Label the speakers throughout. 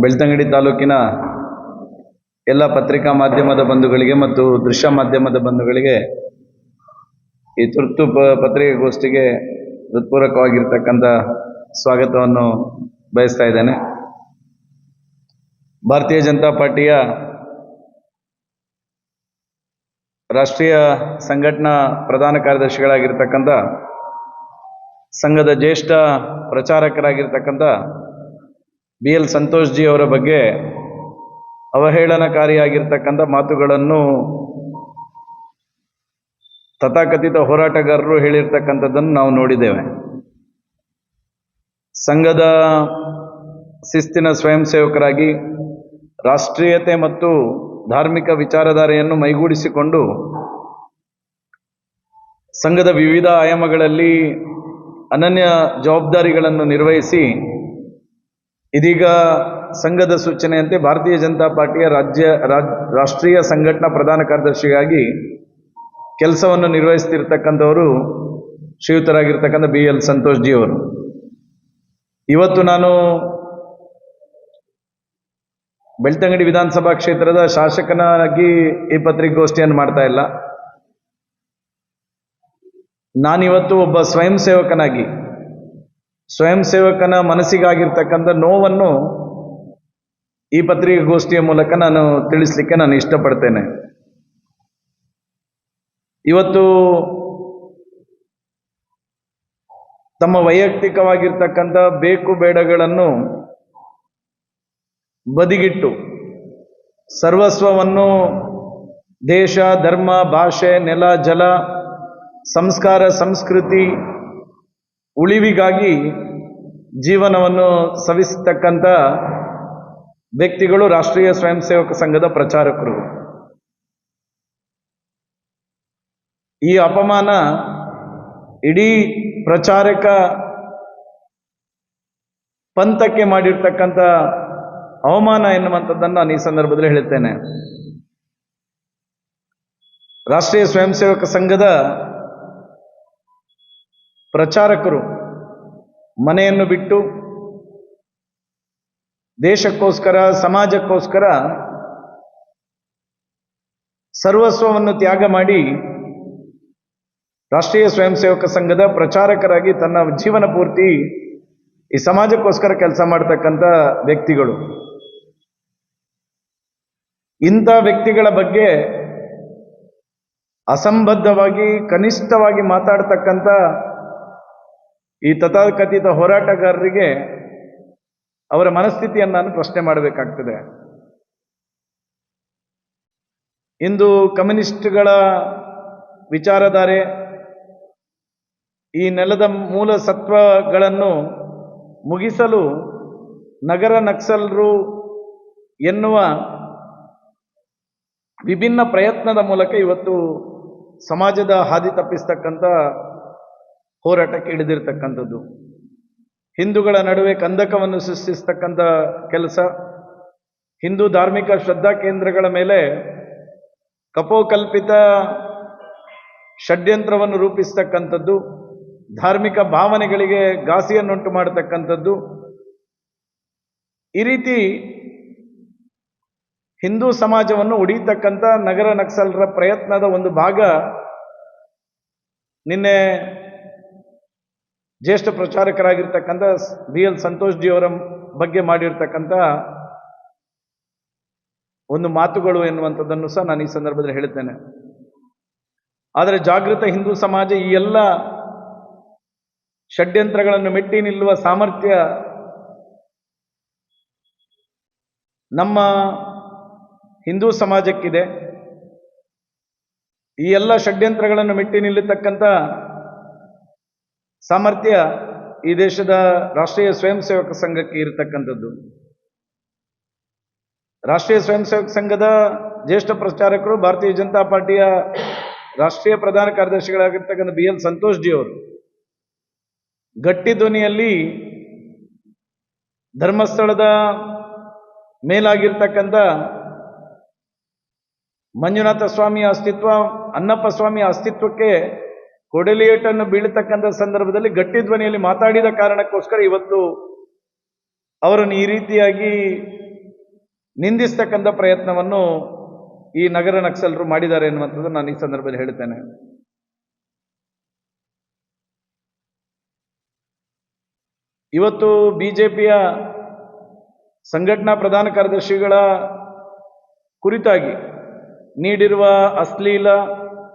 Speaker 1: ಬೆಳ್ತಂಗಡಿ ತಾಲೂಕಿನ ಎಲ್ಲ ಪತ್ರಿಕಾ ಮಾಧ್ಯಮದ ಬಂಧುಗಳಿಗೆ ಮತ್ತು ದೃಶ್ಯ ಮಾಧ್ಯಮದ ಬಂಧುಗಳಿಗೆ ಈ ತುರ್ತು ಪ ಪತ್ರಿಕಾಗೋಷ್ಠಿಗೆ ಹೃತ್ಪೂರ್ವಕವಾಗಿರ್ತಕ್ಕಂಥ ಸ್ವಾಗತವನ್ನು ಬಯಸ್ತಾ ಇದ್ದೇನೆ. ಭಾರತೀಯ ಜನತಾ ಪಾರ್ಟಿಯ ರಾಷ್ಟ್ರೀಯ ಸಂಘಟನಾ ಪ್ರಧಾನ ಕಾರ್ಯದರ್ಶಿಗಳಾಗಿರ್ತಕ್ಕಂಥ ಸಂಘದ ಜ್ಯೇಷ್ಠ ಪ್ರಚಾರಕರಾಗಿರ್ತಕ್ಕಂಥ ಬಿ ಎಲ್ ಸಂತೋಷ್ ಜಿ ಅವರ ಬಗ್ಗೆ ಅವಹೇಳನಕಾರಿಯಾಗಿರ್ತಕ್ಕಂಥ ಮಾತುಗಳನ್ನು ತಥಾಕಥಿತ ಹೋರಾಟಗಾರರು ಹೇಳಿರ್ತಕ್ಕಂಥದ್ದನ್ನು ನಾವು ನೋಡಿದ್ದೇವೆ. ಸಂಘದ ಶಿಸ್ತಿನ ಸ್ವಯಂ ಸೇವಕರಾಗಿ ರಾಷ್ಟ್ರೀಯತೆ ಮತ್ತು ಧಾರ್ಮಿಕ ವಿಚಾರಧಾರೆಯನ್ನು ಮೈಗೂಡಿಸಿಕೊಂಡು ಸಂಘದ ವಿವಿಧ ಆಯಾಮಗಳಲ್ಲಿ ಅನನ್ಯ ಜವಾಬ್ದಾರಿಗಳನ್ನು ನಿರ್ವಹಿಸಿ ಇದೀಗ ಸಂಘದ ಸೂಚನೆಯಂತೆ ಭಾರತೀಯ ಜನತಾ ಪಾರ್ಟಿಯ ರಾಜ್ಯ, ರಾಜ್, ರಾಷ್ಟ್ರೀಯ ಸಂಘಟನಾ ಪ್ರಧಾನ ಕಾರ್ಯದರ್ಶಿಯಾಗಿ ಕೆಲಸವನ್ನು ನಿರ್ವಹಿಸ್ತಿರ್ತಕ್ಕಂಥವರು ಶ್ರೀಯುತರಾಗಿರ್ತಕ್ಕಂಥ ಬಿ ಎಲ್ ಸಂತೋಷ್ ಜಿ ಅವರು. ಇವತ್ತು ನಾನು ಬೆಳ್ತಂಗಡಿ ವಿಧಾನಸಭಾ ಕ್ಷೇತ್ರದ ಶಾಸಕನಾಗಿ ಈ ಪತ್ರಿಕಾಗೋಷ್ಠಿಯನ್ನು ಮಾಡ್ತಾ ಇಲ್ಲ. ನಾನಿವತ್ತು ಒಬ್ಬ ಸ್ವಯಂ ಸೇವಕನಾಗಿ ಸ್ವಯಂ ಸೇವಕನ ಮನಸ್ಸಿಗಾಗಿರ್ತಕ್ಕಂಥ ನೋವನ್ನು ಈ ಪತ್ರಿಕಾಗೋಷ್ಠಿಯ ಮೂಲಕ ನಾನು ತಿಳಿಸ್ಲಿಕ್ಕೆ ನಾನು ಇಷ್ಟಪಡ್ತೇನೆ. ಇವತ್ತು ತಮ್ಮ ವೈಯಕ್ತಿಕವಾಗಿರ್ತಕ್ಕಂಥ ಬೇಕು ಬೇಡಗಳನ್ನು ಬದಿಗಿಟ್ಟು ಸರ್ವಸ್ವವನ್ನು ದೇಶ, ಧರ್ಮ, ಭಾಷೆ, ನೆಲ, ಜಲ, ಸಂಸ್ಕಾರ, ಸಂಸ್ಕೃತಿ ಉಳಿವಿಗಾಗಿ ಜೀವನವನ್ನು ಸವಿಸತಕ್ಕಂಥ ವ್ಯಕ್ತಿಗಳು ರಾಷ್ಟ್ರೀಯ ಸ್ವಯಂ ಸೇವಕ ಸಂಘದ ಪ್ರಚಾರಕರು. ಈ ಅಪಮಾನ ಇಡೀ ಪ್ರಚಾರಕ ಪಂಥಕ್ಕೆ ಮಾಡಿರ್ತಕ್ಕಂಥ ಅವಮಾನ ಎನ್ನುವಂಥದ್ದನ್ನು ನಾನು ಈ ಸಂದರ್ಭದಲ್ಲಿ ಹೇಳುತ್ತೇನೆ ರಾಷ್ಟ್ರೀಯ ಸ್ವಯಂ ಸೇವಕ ಸಂಘದ ಪ್ರಚಾರಕರು ಮನೆಯನ್ನು ಬಿಟ್ಟು ದೇಶಕ್ಕೋಸ್ಕರ, ಸಮಾಜಕ್ಕೋಸ್ಕರ ಸರ್ವಸ್ವವನ್ನು ತ್ಯಾಗ ಮಾಡಿ ರಾಷ್ಟ್ರೀಯ ಸ್ವಯಂ ಸೇವಕ ಸಂಘದ ಪ್ರಚಾರಕರಾಗಿ ತನ್ನ ಜೀವನ ಪೂರ್ತಿ ಈ ಸಮಾಜಕ್ಕೋಸ್ಕರ ಕೆಲಸ ಮಾಡ್ತಕ್ಕಂಥ ವ್ಯಕ್ತಿಗಳು. ಇಂಥ ವ್ಯಕ್ತಿಗಳ ಬಗ್ಗೆ ಅಸಂಬದ್ಧವಾಗಿ, ಕನಿಷ್ಠವಾಗಿ ಮಾತಾಡ್ತಕ್ಕಂಥ ಈ ತಥಾಕಥಿತ ಹೋರಾಟಗಾರರಿಗೆ ಅವರ ಮನಸ್ಥಿತಿಯನ್ನು ನಾನು ಪ್ರಶ್ನೆ ಮಾಡಬೇಕಾಗ್ತದೆ. ಇಂದು ಕಮ್ಯುನಿಸ್ಟ್ಗಳ ವಿಚಾರಧಾರೆ ಈ ನೆಲದ ಮೂಲ ಸತ್ವಗಳನ್ನು ಮುಗಿಸಲು ನಗರ ನಕ್ಸಲರು ಎನ್ನುವ ವಿಭಿನ್ನ ಪ್ರಯತ್ನದ ಮೂಲಕ ಇವತ್ತು ಸಮಾಜದ ಹಾದಿ ತಪ್ಪಿಸ್ತಕ್ಕಂಥ ಹೋರಾಟಕ್ಕೆ ಹಿಡಿದಿರ್ತಕ್ಕಂಥದ್ದು ಹಿಂದೂಗಳ ನಡುವೆ ಕಂದಕವನ್ನು ಸೃಷ್ಟಿಸ್ತಕ್ಕಂಥ ಕೆಲಸ, ಹಿಂದೂ ಧಾರ್ಮಿಕ ಶ್ರದ್ಧಾ ಕೇಂದ್ರಗಳ ಮೇಲೆ ಕಪೋಕಲ್ಪಿತ ಷಡ್ಯಂತ್ರವನ್ನು ರೂಪಿಸ್ತಕ್ಕಂಥದ್ದು, ಧಾರ್ಮಿಕ ಭಾವನೆಗಳಿಗೆ ಘಾಸಿಯನ್ನುಂಟು ಮಾಡತಕ್ಕಂಥದ್ದು. ಈ ರೀತಿ ಹಿಂದೂ ಸಮಾಜವನ್ನು ಉಡಿತಕ್ಕಂಥ ನಗರ ನಕ್ಸಲರ ಪ್ರಯತ್ನದ ಒಂದು ಭಾಗ ನಿನ್ನೆ ಜ್ಯೇಷ್ಠ ಪ್ರಚಾರಕರಾಗಿರ್ತಕ್ಕಂಥ ಬಿ ಎಲ್ ಸಂತೋಷ್ ಜಿ ಅವರ ಬಗ್ಗೆ ಮಾಡಿರ್ತಕ್ಕಂಥ ಒಂದು ಮಾತುಗಳು ಎನ್ನುವಂಥದ್ದನ್ನು ಸಹ ನಾನು ಈ ಸಂದರ್ಭದಲ್ಲಿ ಹೇಳುತ್ತೇನೆ. ಆದರೆ ಜಾಗೃತ ಹಿಂದೂ ಸಮಾಜ ಈ ಎಲ್ಲ ಷಡ್ಯಂತ್ರಗಳನ್ನು ಮೆಟ್ಟಿ ನಿಲ್ಲುವ ಸಾಮರ್ಥ್ಯ ನಮ್ಮ ಹಿಂದೂ ಸಮಾಜಕ್ಕಿದೆ. ಈ ಎಲ್ಲ ಷಡ್ಯಂತ್ರಗಳನ್ನು ಮೆಟ್ಟಿ ನಿಲ್ಲತಕ್ಕಂಥ ಸಾಮರ್ಥ್ಯ ಈ ದೇಶದ ರಾಷ್ಟ್ರೀಯ ಸ್ವಯಂ ಸೇವಕ ಸಂಘಕ್ಕೆ ಇರತಕ್ಕಂಥದ್ದು. ರಾಷ್ಟ್ರೀಯ ಸ್ವಯಂ ಸೇವಕ ಸಂಘದ ಜ್ಯೇಷ್ಠ ಪ್ರಚಾರಕರು ಭಾರತೀಯ ಜನತಾ ಪಾರ್ಟಿಯ ರಾಷ್ಟ್ರೀಯ ಪ್ರಧಾನ ಕಾರ್ಯದರ್ಶಿಗಳಾಗಿರ್ತಕ್ಕಂಥ ಬಿ ಎಲ್ ಸಂತೋಷ್ ಜಿ ಅವರು. ಗಟ್ಟಿ ಧ್ವನಿಯಲ್ಲಿ ಧರ್ಮಸ್ಥಳದ ಮೇಲಾಗಿರ್ತಕ್ಕಂಥ ಮಂಜುನಾಥ ಸ್ವಾಮಿಯ ಅಸ್ತಿತ್ವ ಅನ್ನಪ್ಪ ಸ್ವಾಮಿಯ ಅಸ್ತಿತ್ವಕ್ಕೆ ಕೊಡಲಿಯೇಟನ್ನು ಬೀಳತಕ್ಕಂಥ ಸಂದರ್ಭದಲ್ಲಿ ಗಟ್ಟಿ ಧ್ವನಿಯಲ್ಲಿ ಮಾತಾಡಿದ ಕಾರಣಕ್ಕೋಸ್ಕರ ಇವತ್ತು ಅವರನ್ನು ಈ ರೀತಿಯಾಗಿ ನಿಂದಿಸ್ತಕ್ಕಂಥ ಪ್ರಯತ್ನವನ್ನು ಈ ನಗರ ನಕ್ಸಲರು ಮಾಡಿದ್ದಾರೆ ಎನ್ನುವಂಥದ್ದು ನಾನು ಈ ಸಂದರ್ಭದಲ್ಲಿ ಹೇಳ್ತೇನೆ ಇವತ್ತು ಬಿಜೆಪಿಯ ಸಂಘಟನಾ ಪ್ರಧಾನ ಕಾರ್ಯದರ್ಶಿಗಳ ಕುರಿತಾಗಿ ನೀಡಿರುವ ಅಶ್ಲೀಲ,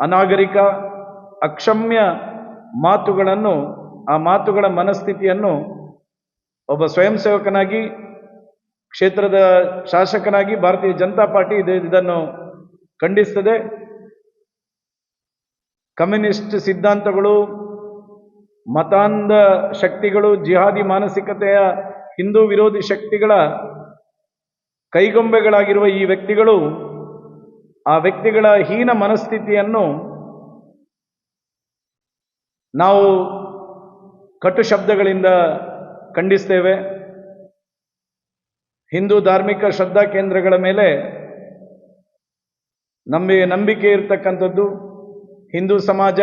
Speaker 1: ಅನಾಗರಿಕ ಅಕ್ಷಮ್ಯ ಮಾತುಗಳನ್ನು, ಆ ಮಾತುಗಳ ಮನಸ್ಥಿತಿಯನ್ನು ಒಬ್ಬ ಸ್ವಯಂ ಸೇವಕನಾಗಿ ಕ್ಷೇತ್ರದ ಶಾಸಕನಾಗಿ ಭಾರತೀಯ ಜನತಾ ಪಾರ್ಟಿ ಇದು, ಇದನ್ನು ಖಂಡಿಸ್ತದೆ. ಕಮ್ಯುನಿಸ್ಟ್ ಸಿದ್ಧಾಂತಗಳು, ಮತಾಂಧ ಶಕ್ತಿಗಳು, ಜಿಹಾದಿ ಮಾನಸಿಕತೆಯ ಹಿಂದೂ ವಿರೋಧಿ ಶಕ್ತಿಗಳ ಕೈಗೊಂಬೆಗಳಾಗಿರುವ ಈ ವ್ಯಕ್ತಿಗಳು, ಆ ವ್ಯಕ್ತಿಗಳ ಹೀನ ಮನಸ್ಥಿತಿಯನ್ನು ನಾವು ಕಟು ಶಬ್ದಗಳಿಂದ ಖಂಡಿಸ್ತೇವೆ. ಹಿಂದೂ ಧಾರ್ಮಿಕ ಶ್ರದ್ಧಾ ಕೇಂದ್ರಗಳ ಮೇಲೆ ನಂಬಿ ನಂಬಿಕೆ ಇರತಕ್ಕಂಥದ್ದು ಹಿಂದೂ ಸಮಾಜ.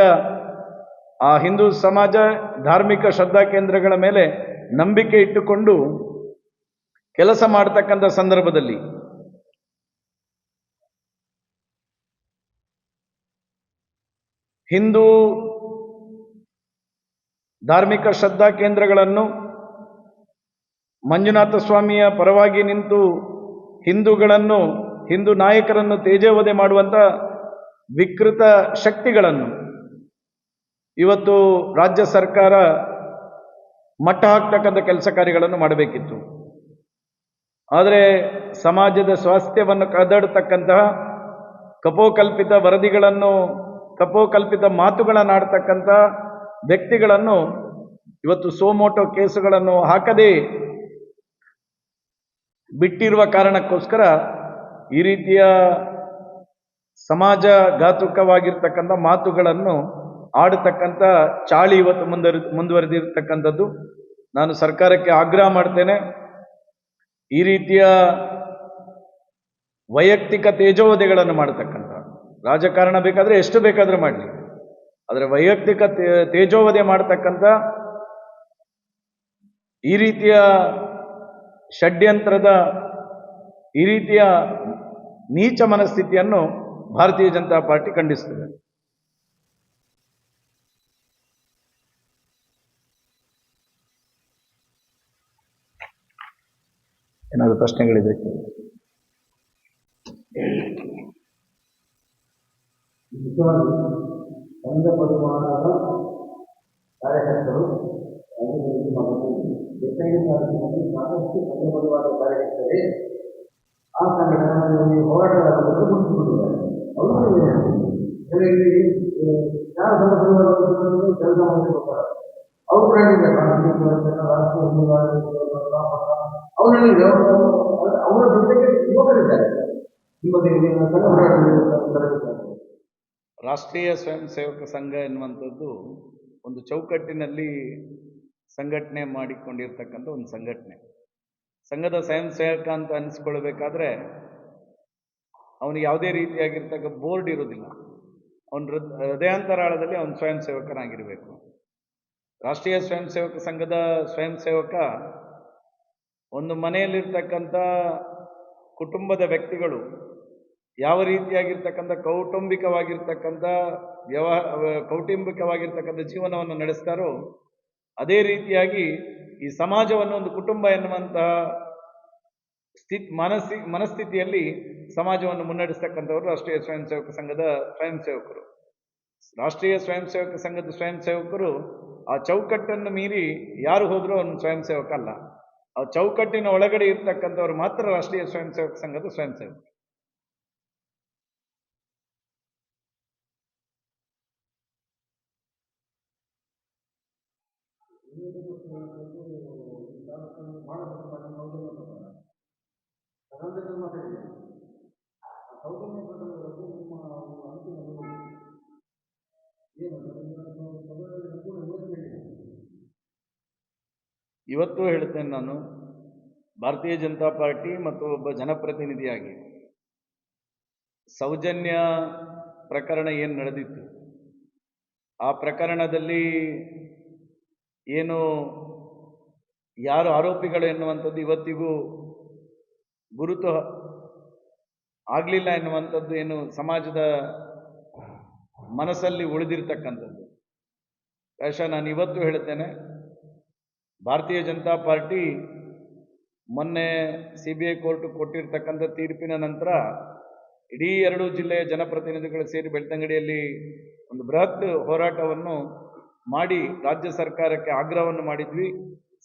Speaker 1: ಆ ಹಿಂದೂ ಸಮಾಜ ಧಾರ್ಮಿಕ ಶ್ರದ್ಧಾ ಕೇಂದ್ರಗಳ ಮೇಲೆ ನಂಬಿಕೆ ಇಟ್ಟುಕೊಂಡು ಕೆಲಸ ಮಾಡತಕ್ಕಂಥ ಸಂದರ್ಭದಲ್ಲಿ ಹಿಂದೂ ಧಾರ್ಮಿಕ ಶ್ರದ್ಧಾ ಕೇಂದ್ರಗಳನ್ನು ಮಂಜುನಾಥ ಸ್ವಾಮಿಯ ಪರವಾಗಿ ನಿಂತು ಹಿಂದೂಗಳನ್ನು, ಹಿಂದೂ ನಾಯಕರನ್ನು ತೇಜೋವಧೆ ಮಾಡುವಂಥ ವಿಕೃತ ಶಕ್ತಿಗಳನ್ನು ಇವತ್ತು ರಾಜ್ಯ ಸರ್ಕಾರ ಮಟ್ಟ ಹಾಕ್ತಕ್ಕಂಥ ಕೆಲಸ ಕಾರ್ಯಗಳನ್ನು ಮಾಡಬೇಕಿತ್ತು. ಆದರೆ ಸಮಾಜದ ಸ್ವಾಸ್ಥ್ಯವನ್ನು ಕದಡತಕ್ಕಂತಹ ಕಪೋಕಲ್ಪಿತ ವರದಿಗಳನ್ನು, ಕಪೋಕಲ್ಪಿತ ಮಾತುಗಳನ್ನಾಡ್ತಕ್ಕಂಥ ವ್ಯಕ್ತಿಗಳನ್ನು ಇವತ್ತು ಸೋಮೋಟೋ ಕೇಸುಗಳನ್ನು ಹಾಕದೇ ಬಿಟ್ಟಿರುವ ಕಾರಣಕ್ಕೋಸ್ಕರ ಈ ರೀತಿಯ ಸಮಾಜ ಘಾತುಕವಾಗಿರ್ತಕ್ಕಂಥ ಮಾತುಗಳನ್ನು ಆಡತಕ್ಕಂಥ ಚಾಳಿ ಇವತ್ತು ಮುಂದರಿ, ಮುಂದುವರೆದಿರ್ತಕ್ಕಂಥದ್ದು. ನಾನು ಸರ್ಕಾರಕ್ಕೆ ಆಗ್ರಹ ಮಾಡ್ತೇನೆ. ಈ ರೀತಿಯ ವೈಯಕ್ತಿಕ ತೇಜೋವಧೆಗಳನ್ನು ಮಾಡತಕ್ಕಂಥ ರಾಜಕಾರಣ ಬೇಕಾದರೆ ಎಷ್ಟು ಬೇಕಾದರೂ ಮಾಡಲಿ. ಆದರೆ ವೈಯಕ್ತಿಕ ತೇಜೋವಧೆ ಮಾಡತಕ್ಕಂಥ ಈ ರೀತಿಯ ಷಡ್ಯಂತ್ರದ ಈ ರೀತಿಯ ನೀಚ ಮನಸ್ಥಿತಿಯನ್ನು ಭಾರತೀಯ ಜನತಾ ಪಾರ್ಟಿ ಖಂಡಿಸುತ್ತದೆ. ಏನಾದರೂ ಪ್ರಶ್ನೆಗಳಿದೆ
Speaker 2: ಕಾರ್ಯಕರ್ತರೇ ಆ ಸಂಘಟನೆಯಲ್ಲಿ ಹೋರಾಟಗಾರರು ಗುರುತಿಸಿಕೊಂಡಿದ್ದಾರೆ ಅವರು ಕೆಲವರಿಗೆ ಯಾರು ಸಂಘ ಪರಿವಾರಗಳು ಕೆಲಸ ಮಾಡಿಕೊಡ್ತಾರೆ ಅವರು ಕೂಡ ಹೇಳಿದ್ದಾರೆ ರಾಷ್ಟ್ರೀಯ ಅವರಲ್ಲಿ ಅವರ ಜೊತೆಗೆ ಯುವಕರಿದ್ದಾರೆ.
Speaker 1: ರಾಷ್ಟ್ರೀಯ ಸ್ವಯಂ ಸೇವಕ ಸಂಘ ಎನ್ನುವಂಥದ್ದು ಒಂದು ಚೌಕಟ್ಟಿನಲ್ಲಿ ಸಂಘಟನೆ ಮಾಡಿಕೊಂಡಿರ್ತಕ್ಕಂಥ ಒಂದು ಸಂಘಟನೆ. ಸಂಘದ ಸ್ವಯಂ ಸೇವಕ ಅಂತ ಅನಿಸ್ಕೊಳ್ಬೇಕಾದ್ರೆ, ಅವನಿಗೆ ಯಾವುದೇ ರೀತಿಯಾಗಿರ್ತಕ್ಕ ಬೋರ್ಡ್ ಇರೋದಿಲ್ಲ. ಅವನ ಹೃದ್, ಹೃದಯಾಂತರಾಳದಲ್ಲಿ ಅವನು ಸ್ವಯಂ ಸೇವಕನಾಗಿರಬೇಕು. ರಾಷ್ಟ್ರೀಯ ಸ್ವಯಂ ಸೇವಕ ಸಂಘದ ಸ್ವಯಂ ಸೇವಕ, ಒಂದು ಮನೆಯಲ್ಲಿರ್ತಕ್ಕಂಥ ಕುಟುಂಬದ ವ್ಯಕ್ತಿಗಳು, ಯಾವ ರೀತಿಯಾಗಿರ್ತಕ್ಕಂಥ ಕೌಟುಂಬಿಕವಾಗಿರ್ತಕ್ಕಂಥ ವ್ಯವಹಾರ ಕೌಟುಂಬಿಕವಾಗಿರ್ತಕ್ಕಂಥ ಜೀವನವನ್ನು ನಡೆಸ್ತಾರೋ, ಅದೇ ರೀತಿಯಾಗಿ ಈ ಸಮಾಜವನ್ನು ಒಂದು ಕುಟುಂಬ ಎನ್ನುವಂತಹ ಸ್ಥಿತ್, ಮನಸ್ಸಿ, ಮನಸ್ಥಿತಿಯಲ್ಲಿ ಸಮಾಜವನ್ನು ಮುನ್ನಡೆಸ್ತಕ್ಕಂಥವರು ರಾಷ್ಟ್ರೀಯ ಸ್ವಯಂ ಸೇವಕ ಸಂಘದ ಸ್ವಯಂ ಸೇವಕರು ರಾಷ್ಟ್ರೀಯ ಸ್ವಯಂ ಸೇವಕ ಸಂಘದ ಸ್ವಯಂ ಸೇವಕರು ಆ ಚೌಕಟ್ಟನ್ನು ಮೀರಿ ಯಾರು ಹೋದರೂ ಅವನು ಸ್ವಯಂ ಸೇವಕ ಅಲ್ಲ ಆ ಚೌಕಟ್ಟಿನ ಒಳಗಡೆ ಇರ್ತಕ್ಕಂಥವ್ರು ಮಾತ್ರ ರಾಷ್ಟ್ರೀಯ ಸ್ವಯಂ ಸೇವಕ ಸಂಘದ ಸ್ವಯಂ ಸೇವಕ ಇವತ್ತು ಹೇಳ್ತೇನೆ ನಾನು, ಭಾರತೀಯ ಜನತಾ ಪಾರ್ಟಿ ಮತ್ತು ಒಬ್ಬ ಜನಪ್ರತಿನಿಧಿಯಾಗಿ. ಸೌಜನ್ಯ ಪ್ರಕರಣ ಏನು ನಡೆದಿತ್ತು? ಆ ಪ್ರಕರಣದಲ್ಲಿ ಏನು, ಯಾರು ಆರೋಪಿಗಳು ಎನ್ನುವಂಥದ್ದು ಇವತ್ತಿಗೂ ಗುರುತು ಆಗಲಿಲ್ಲ ಎನ್ನುವಂಥದ್ದು ಏನು ಸಮಾಜದ ಮನಸ್ಸಲ್ಲಿ ಉಳಿದಿರ್ತಕ್ಕಂಥದ್ದು. ಕಾಶ ನಾನು ಇವತ್ತು ಹೇಳ್ತೇನೆ ಭಾರತೀಯ ಜನತಾ ಪಾರ್ಟಿ ಮೊನ್ನೆ ಸಿ ಬಿ ಐ ಕೋರ್ಟ್ ಕೊಟ್ಟಿರ್ತಕ್ಕಂಥ ತೀರ್ಪಿನ ನಂತರ ಇಡೀ ಎರಡು ಜಿಲ್ಲೆಯ ಜನಪ್ರತಿನಿಧಿಗಳು ಸೇರಿ ಬೆಳ್ತಂಗಡಿಯಲ್ಲಿ ಒಂದು ಬೃಹತ್ ಹೋರಾಟವನ್ನು ಮಾಡಿ ರಾಜ್ಯ ಸರ್ಕಾರಕ್ಕೆ ಆಗ್ರಹವನ್ನು ಮಾಡಿದ್ವಿ.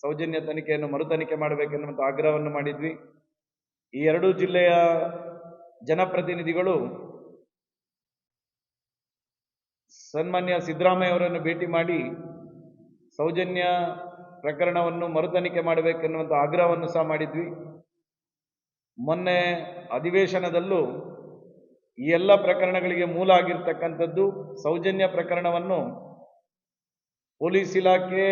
Speaker 1: ಸೌಜನ್ಯ ತನಿಖೆಯನ್ನು ಮರು ತನಿಖೆ ಮಾಡಬೇಕೆನ್ನುವಂಥ ಆಗ್ರಹವನ್ನು ಮಾಡಿದ್ವಿ. ಈ ಎರಡೂ ಜಿಲ್ಲೆಯ ಜನಪ್ರತಿನಿಧಿಗಳು ಸನ್ಮಾನ್ಯ ಸಿದ್ದರಾಮಯ್ಯ ಅವರನ್ನು ಭೇಟಿ ಮಾಡಿ ಸೌಜನ್ಯ ಪ್ರಕರಣವನ್ನು ಮರು ತನಿಖೆ ಮಾಡಬೇಕೆನ್ನುವಂಥ ಆಗ್ರಹವನ್ನು ಸಹ ಮಾಡಿದ್ವಿ. ಮೊನ್ನೆ ಅಧಿವೇಶನದಲ್ಲೂ ಈ ಎಲ್ಲ ಪ್ರಕರಣಗಳಿಗೆ ಮೂಲ ಆಗಿರ್ತಕ್ಕಂಥದ್ದು ಸೌಜನ್ಯ ಪ್ರಕರಣವನ್ನು ಪೊಲೀಸ್ ಇಲಾಖೆ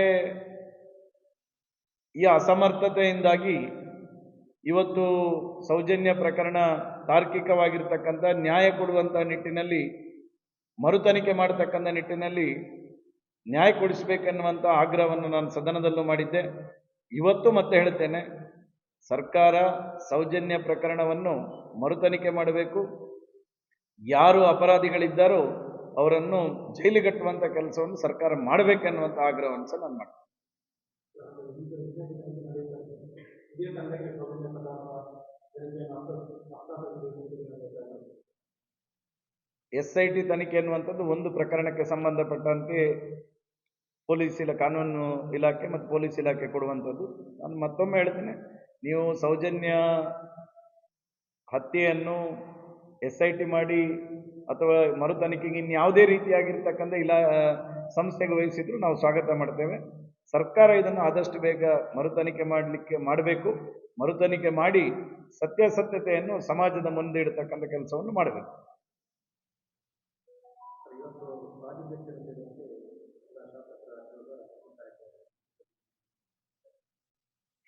Speaker 1: ಈ ಅಸಮರ್ಥತೆಯಿಂದಾಗಿ ಇವತ್ತು ಸೌಜನ್ಯ ಪ್ರಕರಣ ತಾರ್ಕಿಕವಾಗಿರ್ತಕ್ಕಂಥ ನ್ಯಾಯ ಕೊಡುವಂಥ ನಿಟ್ಟಿನಲ್ಲಿ ಮರು ತನಿಖೆ ಮಾಡತಕ್ಕಂಥ ನಿಟ್ಟಿನಲ್ಲಿ ನ್ಯಾಯ ಕೊಡಿಸಬೇಕೆನ್ನುವಂಥ ಆಗ್ರಹವನ್ನು ನಾನು ಸದನದಲ್ಲೂ ಮಾಡಿದ್ದೆ. ಇವತ್ತು ಮತ್ತೆ ಹೇಳ್ತೇನೆ, ಸರ್ಕಾರ ಸೌಜನ್ಯ ಪ್ರಕರಣವನ್ನು ಮರು ತನಿಖೆ ಮಾಡಬೇಕು. ಯಾರು ಅಪರಾಧಿಗಳಿದ್ದಾರೋ ಅವರನ್ನು ಜೈಲಿಗಟ್ಟುವಂಥ ಕೆಲಸವನ್ನು ಸರ್ಕಾರ ಮಾಡಬೇಕೆನ್ನುವಂಥ ಆಗ್ರಹವನ್ನು ಸಹ ನಾನು ಮಾಡ್ತೇನೆ. ಎಸ್ ಐ ಟಿ ತನಿಖೆ ಎನ್ನುವಂಥದ್ದು ಒಂದು ಪ್ರಕರಣಕ್ಕೆ ಸಂಬಂಧಪಟ್ಟಂತೆ ಪೊಲೀಸ್ ಇಲಾ, ಕಾನೂನು ಇಲಾಖೆ ಮತ್ತು ಪೊಲೀಸ್ ಇಲಾಖೆ ಕೊಡುವಂಥದ್ದು. ನಾನು ಮತ್ತೊಮ್ಮೆ ಹೇಳ್ತೇನೆ, ನೀವು ಸೌಜನ್ಯ ಹತ್ಯೆಯನ್ನು ಎಸ್ ಐ ಟಿ ಮಾಡಿ ಅಥವಾ ಮರು ತನಿಖೆಗೆ ಇನ್ಯಾವುದೇ ರೀತಿಯಾಗಿರ್ತಕ್ಕಂಥ ಇಲಾ ಸಂಸ್ಥೆಗೆ ವಹಿಸಿದ್ರು ನಾವು ಸ್ವಾಗತ ಮಾಡ್ತೇವೆ. ಸರ್ಕಾರ ಇದನ್ನು ಆದಷ್ಟು ಬೇಗ ಮರು ತನಿಖೆ ಮಾಡಲಿಕ್ಕೆ ಮಾಡಬೇಕು. ಮರು ತನಿಖೆ ಮಾಡಿ ಸತ್ಯಾಸತ್ಯತೆಯನ್ನು ಸಮಾಜದ ಮುಂದೆ ಇಡತಕ್ಕಂಥ ಕೆಲಸವನ್ನು ಮಾಡಬೇಕು.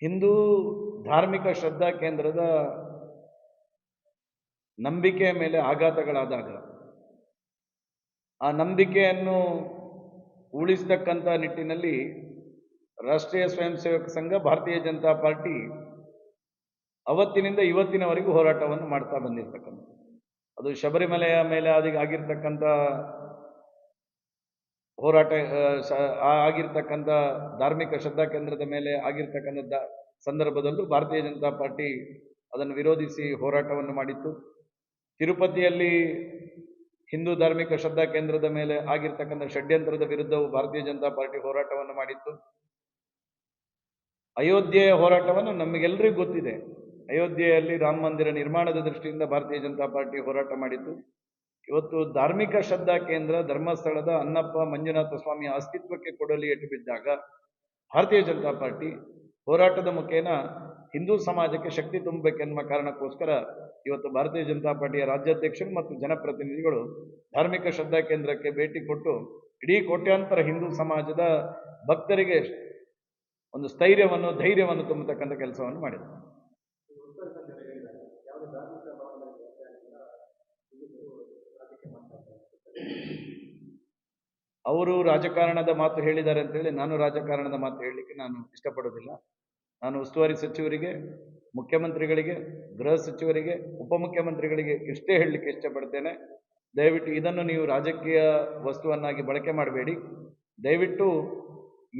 Speaker 1: ಹಿಂದೂ ಧಾರ್ಮಿಕ ಶ್ರದ್ಧಾ ಕೇಂದ್ರದ ನಂಬಿಕೆಯ ಮೇಲೆ ಆಘಾತಗಳಾದಾಗ, ಆ ನಂಬಿಕೆಯನ್ನು ಉಳಿಸ್ತಕ್ಕಂಥ ನಿಟ್ಟಿನಲ್ಲಿ ರಾಷ್ಟ್ರೀಯ ಸ್ವಯಂ ಸೇವಕ ಸಂಘ, ಭಾರತೀಯ ಜನತಾ ಪಾರ್ಟಿ ಅವತ್ತಿನಿಂದ ಇವತ್ತಿನವರೆಗೂ ಹೋರಾಟವನ್ನು ಮಾಡ್ತಾ ಬಂದಿರತಕ್ಕಂಥ ಅದು ಶಬರಿಮಲೆಯ ಮೇಲೆ ಅದಕ್ಕೆ ಆಗಿರ್ತಕ್ಕಂಥ ಹೋರಾಟ ಆಗಿರ್ತಕ್ಕಂಥ ಧಾರ್ಮಿಕ ಶ್ರದ್ಧಾ ಕೇಂದ್ರದ ಮೇಲೆ ಆಗಿರ್ತಕ್ಕಂಥ ಸಂದರ್ಭದಲ್ಲೂ ಭಾರತೀಯ ಜನತಾ ಪಾರ್ಟಿ ಅದನ್ನು ವಿರೋಧಿಸಿ ಹೋರಾಟವನ್ನು ಮಾಡಿತ್ತು. ತಿರುಪತಿಯಲ್ಲಿ ಹಿಂದೂ ಧಾರ್ಮಿಕ ಶ್ರದ್ಧಾ ಕೇಂದ್ರದ ಮೇಲೆ ಆಗಿರ್ತಕ್ಕಂಥ ಷಡ್ಯಂತ್ರದ ವಿರುದ್ಧವೂ ಭಾರತೀಯ ಜನತಾ ಪಾರ್ಟಿ ಹೋರಾಟವನ್ನು ಮಾಡಿತ್ತು. ಅಯೋಧ್ಯೆಯ ಹೋರಾಟವನ್ನು ನಮಗೆಲ್ಲರಿಗೂ ಗೊತ್ತಿದೆ. ಅಯೋಧ್ಯೆಯಲ್ಲಿ ರಾಮ ಮಂದಿರ ನಿರ್ಮಾಣದ ದೃಷ್ಟಿಯಿಂದ ಭಾರತೀಯ ಜನತಾ ಪಾರ್ಟಿ ಹೋರಾಟ ಮಾಡಿತ್ತು. ಇವತ್ತು ಧಾರ್ಮಿಕ ಶ್ರದ್ಧಾ ಕೇಂದ್ರ ಧರ್ಮಸ್ಥಳದ ಅನ್ನಪ್ಪ ಮಂಜುನಾಥ ಸ್ವಾಮಿ ಅಸ್ತಿತ್ವಕ್ಕೆ ಕೊಡಲಿ ಎಟ್ಟು ಬಿದ್ದಾಗ ಭಾರತೀಯ ಜನತಾ ಪಾರ್ಟಿ ಹೋರಾಟದ ಮುಖೇನ ಹಿಂದೂ ಸಮಾಜಕ್ಕೆ ಶಕ್ತಿ ತುಂಬಬೇಕೆನ್ನುವ ಕಾರಣಕ್ಕೋಸ್ಕರ ಇವತ್ತು ಭಾರತೀಯ ಜನತಾ ಪಾರ್ಟಿಯ ರಾಜ್ಯಾಧ್ಯಕ್ಷರು ಮತ್ತು ಜನಪ್ರತಿನಿಧಿಗಳು ಧಾರ್ಮಿಕ ಶ್ರದ್ಧಾ ಕೇಂದ್ರಕ್ಕೆ ಭೇಟಿ ಕೊಟ್ಟು ಇಡೀ ಕೋಟ್ಯಾಂತರ ಹಿಂದೂ ಸಮಾಜದ ಭಕ್ತರಿಗೆ ಒಂದು ಸ್ಥೈರ್ಯವನ್ನು, ಧೈರ್ಯವನ್ನು ತುಂಬತಕ್ಕಂಥ ಕೆಲಸವನ್ನು ಮಾಡಿದರು. ಅವರು ರಾಜಕಾರಣದ ಮಾತು ಹೇಳಿದ್ದಾರೆ ಅಂತೇಳಿ ನಾನು ರಾಜಕಾರಣದ ಮಾತು ಹೇಳಲಿಕ್ಕೆ ನಾನು ಇಷ್ಟಪಡೋದಿಲ್ಲ ನಾನು ಉಸ್ತುವಾರಿ ಸಚಿವರಿಗೆ, ಮುಖ್ಯಮಂತ್ರಿಗಳಿಗೆ, ಗೃಹ ಸಚಿವರಿಗೆ, ಉಪಮುಖ್ಯಮಂತ್ರಿಗಳಿಗೆ ಇಷ್ಟೇ ಹೇಳಲಿಕ್ಕೆ ಇಷ್ಟಪಡ್ತೇನೆ. ದಯವಿಟ್ಟು ಇದನ್ನು ನೀವು ರಾಜಕೀಯ ವಸ್ತುವನ್ನಾಗಿ ಬಳಕೆ ಮಾಡಬೇಡಿ. ದಯವಿಟ್ಟು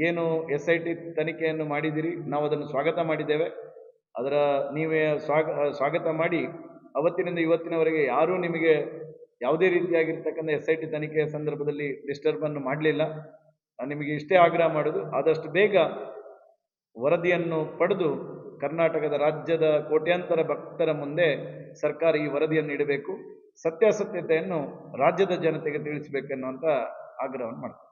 Speaker 1: ಏನು ಎಸ್ ಐ ಟಿ ತನಿಖೆಯನ್ನು ಮಾಡಿದಿರಿ ನಾವು ಅದನ್ನು ಸ್ವಾಗತ ಮಾಡಿದ್ದೇವೆ. ಅದರ ನೀವೇ ಸ್ವಾಗ, ಸ್ವಾಗತ ಮಾಡಿ ಅವತ್ತಿನಿಂದ ಇವತ್ತಿನವರೆಗೆ ಯಾರೂ ನಿಮಗೆ ಯಾವುದೇ ರೀತಿಯಾಗಿರ್ತಕ್ಕಂಥ ಎಸ್ ಐ ಟಿ ತನಿಖೆಯ ಸಂದರ್ಭದಲ್ಲಿ ಡಿಸ್ಟರ್ಬನ್ನು ಮಾಡಲಿಲ್ಲ. ನಾನು ನಿಮಗೆ ಇಷ್ಟೇ ಆಗ್ರಹ ಮಾಡೋದು, ಆದಷ್ಟು ಬೇಗ ವರದಿಯನ್ನು ಪಡೆದು ಕರ್ನಾಟಕದ ರಾಜ್ಯದ ಕೋಟ್ಯಾಂತರ ಭಕ್ತರ ಮುಂದೆ ಸರ್ಕಾರ ಈ ವರದಿಯನ್ನು ನೀಡಬೇಕು ಸತ್ಯಾಸತ್ಯತೆಯನ್ನು ರಾಜ್ಯದ ಜನತೆಗೆ ತಿಳಿಸಬೇಕೆನ್ನುವಂಥ ಆಗ್ರಹವನ್ನು ಮಾಡ್ತೀನಿ.